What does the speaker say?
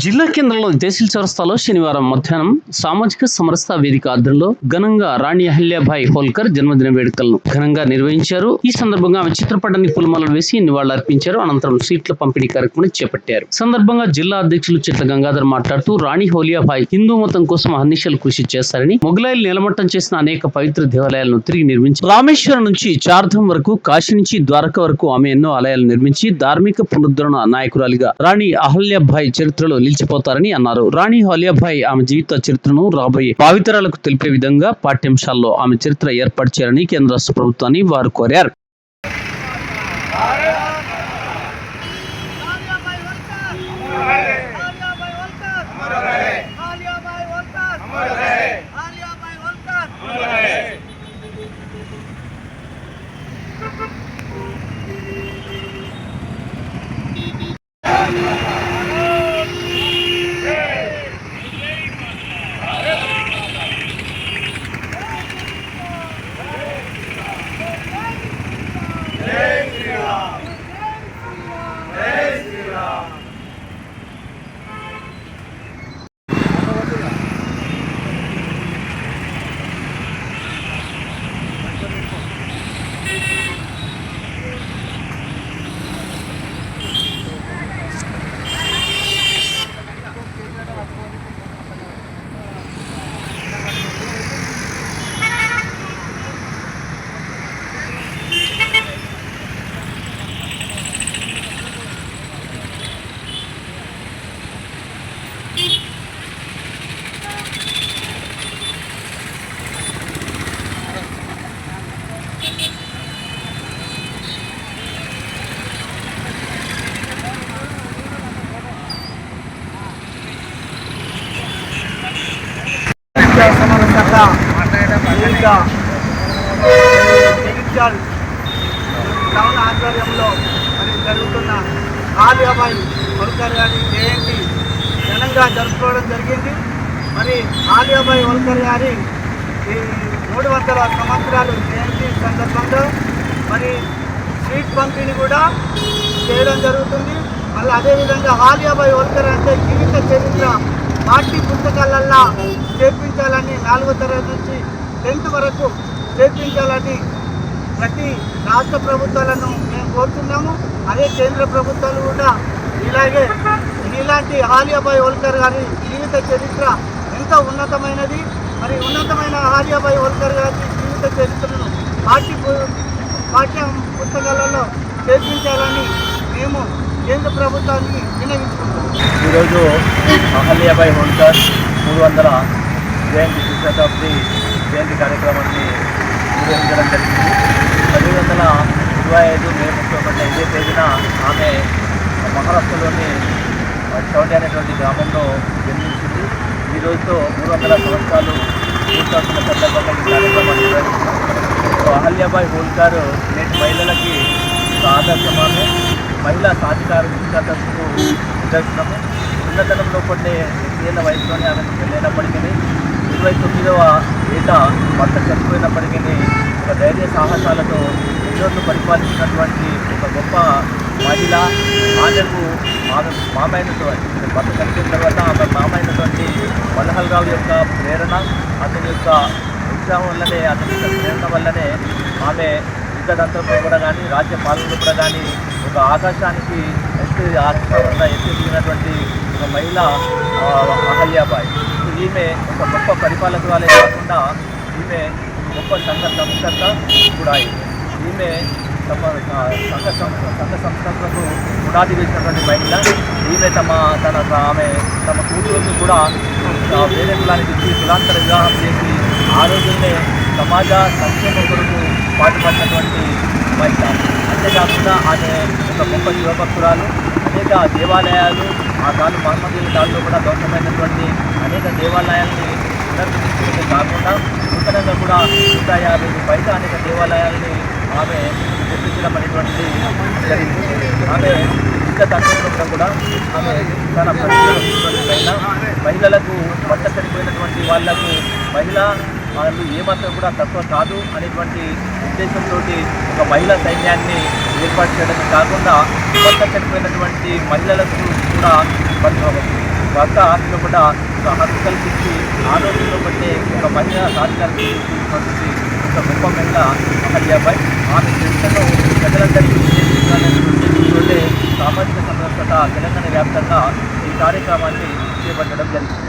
జిల్లా కేంద్రంలో దేశీల్ చౌరస్తాలో శనివారం మధ్యాహ్నం సామాజిక సమరస్త వేదిక ఆధ్వర్యంలో ఘనంగా రాణి అహల్యాభాయ్ హోల్కర్ జన్మదిన వేడుకలను ఘనంగా నిర్వహించారు. ఈ సందర్భంగా ఆమె చిత్రపటానికి పూలమాలలు వేసి నివాళులర్పించారు. అనంతరం సీట్ల పంపిణీ కార్యక్రమం చేపట్టారు. సందర్భంగా జిల్లా అధ్యక్షులు చిట్ల గంగాధర్ మాట్లాడుతూ రాణి హోలియాభాయ్ హిందూ మతం కోసం అహర్నిశలు కృషి చేస్తారని మొఘలాయిలు నిలమట్టం చేసిన అనేక పవిత్ర దేవాలయాలను తిరిగి నిర్మించారు రామేశ్వరం నుంచి చార్ధం వరకు కాశీ నుంచి ద్వారక వరకు ఆమె ఎన్నో ఆలయాలు నిర్మించి ధార్మిక పునరుద్ధరణ నాయకురాలిగా రాణి అహల్యాభాయ్ చరిత్రలో నిలిచిపోతారని అన్నారు. రాణి హోలియాభాయ్ ఆమె జీవిత చరిత్రను రాబోయే భావితరాలకు తెలిపే విధంగా పాఠ్యాంశాల్లో ఆమె చరిత్ర ఏర్పాటు చేయాలని కేంద్ర రాష్ట్ర ప్రభుత్వాన్ని వారు కోరారు ఆలియాబాయ్ వల్కర్ అమర్ రహే ఆలియాబాయ్ వల్కర్ అమర్ రహే ఆలియాబాయ్ వల్కర్ అమర్ రహే విద్యా సమరసత వేదిక జగిత్యాల్ టౌన్ ఆధ్వర్యంలో మరి జరుగుతున్న ఆలియాబాయి వల్కర్ గారి జయంతి ఘనంగా జరుపుకోవడం జరిగింది. మరి ఆలియాబాయి వల్కర్ గారి ఈ మూడు వందల సంవత్సరాలు జయంతి సందర్భంగా మరి స్వీట్ పంపిణీ కూడా చేయడం జరుగుతుంది. మళ్ళీ అదేవిధంగా ఆలియాబాయి వల్కర్ అంటే జీవిత చరిత్ర పాఠ్య పుస్తకాలల్లో చేర్పించాలని నాలుగో తరగతి నుంచి టెన్త్ వరకు చేర్పించాలని ప్రతి రాష్ట్ర ప్రభుత్వాలను మేము కోరుతున్నాము. అదే కేంద్ర ప్రభుత్వాలు కూడా ఇలాగే ఇలాంటి ఆలియాబాయి హోల్కర్ గారి జీవిత చరిత్ర ఎంత ఉన్నతమైనది. మరి ఉన్నతమైన ఆలియాబాయి హోల్కర్ గారి జీవిత చరిత్రను పాఠ్య పు- పాఠ్య పుస్తకాలలో చేర్పించాలని మేము కేంద్ర ప్రభుత్వానికి వినియోగించుకుంటాం ఈరోజు అహల్యాబాయి హోల్కర్ మూడు వందల జయంతి శతాబ్ది జయంతి కార్యక్రమాన్ని నిర్వహించడం జరిగింది. పదిహేడు వందల ఇరవై ఐదు మే ముప్పై ఒకటి ఐదే తేదీన ఆమె మహారాష్ట్రలోని చౌండి అనేటువంటి గ్రామంలో జన్మించింది. ఈ రోజుతో మూడు వందల సంవత్సరాలు పూర్తవుతున్న సందర్భంగా ఈ కార్యక్రమాన్ని నిర్వహిస్తున్నారు సో అహల్యాబాయి హోల్కర్ నేటి మహిళలకి ఒక ఆదర్శమాను మహిళా సాధికారికతకు నిదర్శనము చిన్నతనంలో కొన్ని ఏళ్ళ వయసులోనే ఆమెకు పెళ్ళైనప్పటికీ ఇరవై తొమ్మిదవ ఏట భర్త చనిపోయినప్పటికీ ఒక ధైర్య సాహసాలతో ఎన్నోళ్ళు పరిపాలించినటువంటి ఒక గొప్ప మహిళ ఆమెకు ఆమె మామైనటువంటి భర్త చనిపోయిన తర్వాత ఆమె మామైనటువంటి మల్హల్ రావు యొక్క ప్రేరణ అతని యొక్క ఉత్సాహం వల్లనే అతని యొక్క ప్రేరణ వల్లనే ఆమె యుద్ధతంత్రంలో కూడా కానీ రాజ్య పాలనలో కూడా కానీ ఒక ఆకాశానికి ఎత్తు ఆకాశంలో ఎత్తు దిగినటువంటి ఒక మహిళ అహల్యాబాయి ఈమె ఒక గొప్ప పరిపాలకురాలే కాకుండా ఈమె గొప్ప సంఘ సంస్కర్త కూడా ఈమె తమ సంఘ సంస్థ సంఘ సంస్కర్తకు పునాది వేసినటువంటి మహిళ. ఈమె తమ తన ఆమె తమ కూతురుని కూడా వేరే కులానికి ఇచ్చి కులాంతర వివాహం చేసి ఆ రోజుల్నే సమాజ సంక్షేమ కొరకు పాటుపడినటువంటి మహిళ. అంతేకాకుండా ఆమె ఒక గొప్ప శివభక్తురాలు అనేక దేవాలయాలు ఆ కాలు మహమ్మదీల కాలంలో కూడా దోషమైనటువంటి అనేక దేవాలయాల్ని పునర్నిర్మించడమే కాకుండా నూతనంగా కూడా నూట యాభై పైగా అనేక దేవాలయాల్ని ఆమె నిర్మించడం అనేటువంటిది ఆమె ఇంకా తక్కువ కూడా ఆమె తన ప్రతిభ పైన మహిళలకు పట్ట చనిపోయినటువంటి వాళ్ళకు మహిళ వాళ్ళు ఏమాత్రం కూడా తక్కువ కాదు అనేటువంటి ఉద్దేశంతో ఒక మహిళా సైన్యాన్ని ఏర్పాటు చేయడమే కాకుండా కొత్త చనిపోయినటువంటి మహిళలకు కూడా మరి భర్త ఆస్తిలో కూడా ఒక హక్కు కల్పించి ఆరోగ్యంలో రోజుల్లో ఒక మహిళా సాధికారి ఒక గొప్ప మహిళ అహల్యాబాయ్ ఆమె చరిత్రలో ప్రజలందరికీ తెలియజేయాలనేటువంటి సామాజిక సమరసత తెలంగాణ వ్యాప్తంగా ఈ కార్యక్రమాన్ని చేపట్టడం జరిగింది.